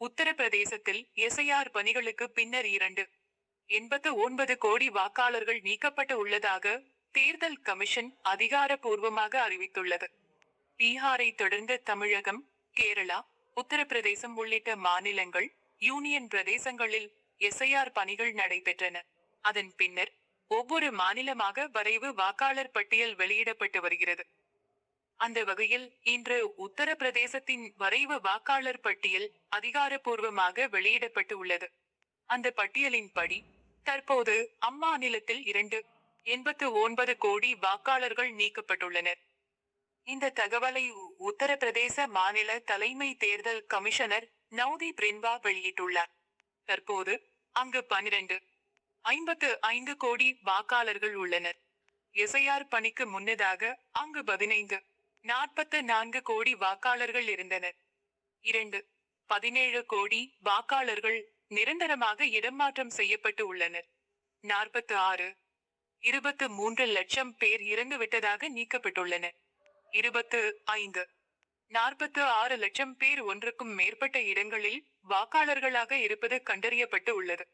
உத்தரப்பிரதேசத்தில் எஸ்ஐஆர் பணிகளுக்கு பின்னர் இரண்டு எண்பத்து ஒன்பது கோடி வாக்காளர்கள் நீக்கப்பட்டு உள்ளதாக தேர்தல் கமிஷன் அதிகாரப்பூர்வமாக அறிவித்துள்ளது. பீகாரை தொடர்ந்து தமிழகம் கேரளா உத்தரப்பிரதேசம் உள்ளிட்ட மாநிலங்கள் யூனியன் பிரதேசங்களில் எஸ்ஐஆர் பணிகள் நடைபெற்றன. அதன் பின்னர் ஒவ்வொரு மாநிலமாக வரைவு வாக்காளர் பட்டியல் வெளியிடப்பட்டு வருகிறது. அந்த வகையில் இன்று உத்தரப்பிரதேசத்தின் வரைவு வாக்காளர் பட்டியல் அதிகாரப்பூர்வமாக வெளியிடப்பட்டு உள்ளது. அந்த பட்டியலின்படி தற்போது அம்மாநிலத்தில் இரண்டு எண்பத்து ஒன்பது கோடி வாக்காளர்கள் நீக்கப்பட்டுள்ளனர். இந்த தகவலை உத்தரப்பிரதேச மாநில தலைமை தேர்தல் கமிஷனர் நவ்தி பிரின்வா வெளியிட்டுள்ளார். தற்போது அங்கு பனிரெண்டு ஐம்பத்து ஐந்து கோடி வாக்காளர்கள் உள்ளனர். எஸ்ஐஆர் பணிக்கு முன்னதாக அங்கு பதினைந்து நாற்பத்து நான்கு கோடி வாக்காளர்கள் இருந்தனர். இரண்டு பதினேழு கோடி வாக்காளர்கள் நிரந்தரமாக இடமாற்றம் செய்யப்பட்டு உள்ளனர். நாற்பத்து ஆறு இருபத்து மூன்று லட்சம் பேர் இறந்துவிட்டதாக நீக்கப்பட்டுள்ளனர். இருபத்து ஐந்து நாற்பத்து ஆறு லட்சம் பேர் ஒன்றுக்கும் மேற்பட்ட இடங்களில் வாக்காளர்களாக இருப்பது கண்டறியப்பட்டு உள்ளது.